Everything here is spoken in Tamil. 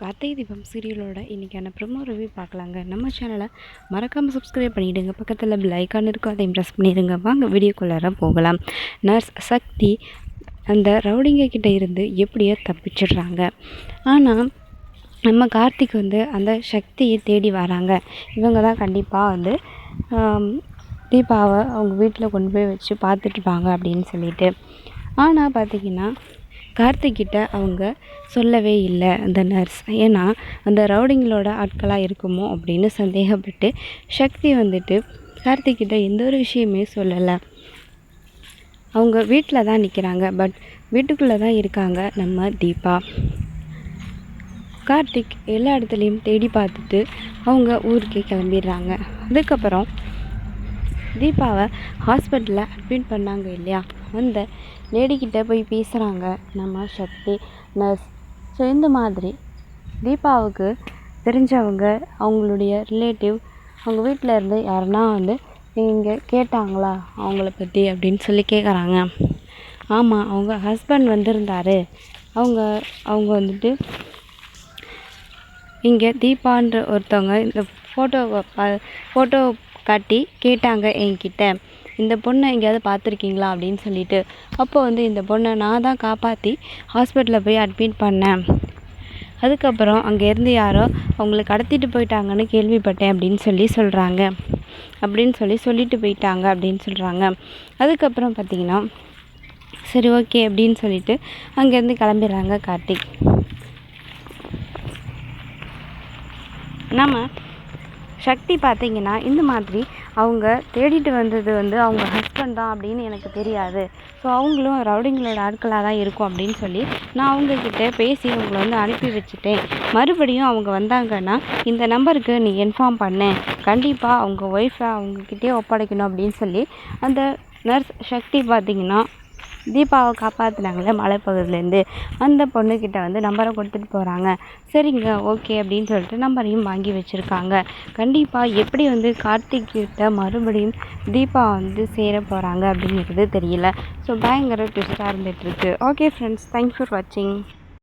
கார்த்திகை தீபம் சீரியலோட இன்றைக்கான ப்ரொமோ ரிவ்யூ பார்க்கலாங்க. நம்ம சேனலை மறக்காமல் சப்ஸ்கிரைப் பண்ணிவிடுங்க பக்கத்தில் பில் ஐக்கான் இருக்கும் அதையும் ப்ரெஸ் பண்ணிடுங்க. வாங்க வீடியோக்குள்ளார போகலாம். நர்ஸ் சக்தி அந்த ரவுடிங்க கிட்டே இருந்து எப்படியோ தப்பிச்சிடுறாங்க. ஆனால் நம்ம கார்த்திக் வந்து அந்த சக்தியை தேடி வராங்க. இவங்க தான் கண்டிப்பாக வந்து தீபாவை அவங்க வீட்டில் கொண்டு போய் வச்சு பார்த்துட்ருப்பாங்க அப்படின்னு சொல்லிட்டு. ஆனால் பார்த்திங்கன்னா கார்த்திக்கிட்ட அவங்க சொல்லவே இல்லை அந்த நர்ஸ் ஏன்னா அந்த ரவுடிங்களோட ஆட்களாக இருக்குமோ அப்படின்னு சந்தேகப்பட்டு சக்தி வந்துட்டு கார்த்திக்கிட்ட எந்த ஒரு விஷயமே சொல்லலை. அவங்க வீட்டில் தான் நிற்கிறாங்க பட் வீட்டுக்குள்ளே தான் இருக்காங்க நம்ம தீபா. கார்த்திக் எல்லா இடத்துலையும் தேடி பார்த்துட்டு அவங்க ஊருக்கே கிளம்பிடுறாங்க. அதுக்கப்புறம் தீபாவை ஹாஸ்பிட்டலில் அட்மிட் பண்ணாங்க இல்லையா? அந்த லேடிக்கிட்ட போய் பேசுகிறாங்க நம்ம சக்தி நர்ஸ் ஸோ இந்த மாதிரி. தீபாவுக்கு தெரிஞ்சவங்க அவங்களுடைய ரிலேட்டிவ் அவங்க வீட்டில் இருந்து யாருன்னா வந்து இங்கே கேட்டாங்களா அவங்கள பற்றி அப்படின்னு சொல்லி கேட்குறாங்க ஆமாம் அவங்க ஹஸ்பண்ட் வந்திருந்தாரு. அவங்க அவங்க வந்துட்டு இங்கே தீபான்ற ஒருத்தவங்க இந்த ஃபோட்டோவை ப ஃபோட்டோ காட்டி கேட்டாங்க என்கிட்ட. இந்த பொண்ணை எங்கேயாவது பார்த்துருக்கீங்களா அப்படின்னு சொல்லிட்டு. அப்போ வந்து இந்த பொண்ணை நான் தான் காப்பாற்றி ஹாஸ்பிட்டலில் போய் அட்மிட் பண்ணேன். அதுக்கப்புறம் அங்கேருந்து யாரோ அவங்கள கடத்திட்டு போயிட்டாங்கன்னு கேள்விப்பட்டேன் அப்படின்னு சொல்லி சொல்கிறாங்க அப்படின்னு சொல்லி சொல்லிட்டு போயிட்டாங்க அப்படின்னு சொல்கிறாங்க அதுக்கப்புறம் பார்த்தீங்கன்னா சரி ஓகே அப்படின்னு சொல்லிட்டு அங்கேருந்து கிளம்பிடுறாங்க கார்த்திக். நம்ம சக்தி பார்த்தீங்கன்னா இந்த மாதிரி அவங்க தேடிட்டு வந்தது வந்து அவங்க ஹஸ்பண்ட் தான் அப்படின்னு எனக்கு தெரியாது. ஸோ அவங்களும் ரவுடிங்களோட ஆட்களாக தான் இருக்கும் அப்படின்னு சொல்லி நான் அவங்கக்கிட்ட பேசி அவங்கள வந்து அனுப்பி வச்சுட்டேன். மறுபடியும் அவங்க வந்தாங்கன்னா இந்த நம்பருக்கு நீ இன்ஃபார்ம் பண்ணு. கண்டிப்பாக அவங்க ஒய்ஃபை அவங்கக்கிட்டே ஒப்படைக்கணும் அப்படின்னு சொல்லி அந்த நர்ஸ் சக்தி பார்த்திங்கன்னா தீபாவை காப்பாற்றினாங்களே மலைப்பகுதியிலேருந்து அந்த பொண்ணுக்கிட்ட வந்து நம்பரை கொடுத்துட்டு போகிறாங்க சரிங்க ஓகே அப்படின்னு சொல்லிட்டு நம்பரையும் வாங்கி வச்சுருக்காங்க. கண்டிப்பாக எப்படி வந்து கார்த்திக் கிட்ட மறுபடியும் தீபா வந்து சேர போகிறாங்க அப்படிங்கிறது தெரியல. ஸோ பயங்கர ட்விஸ்ட்டாக இருந்துகிட்ருக்கு ஓகே ஃப்ரெண்ட்ஸ் தேங்க்ஸ் ஃபார் வாட்சிங்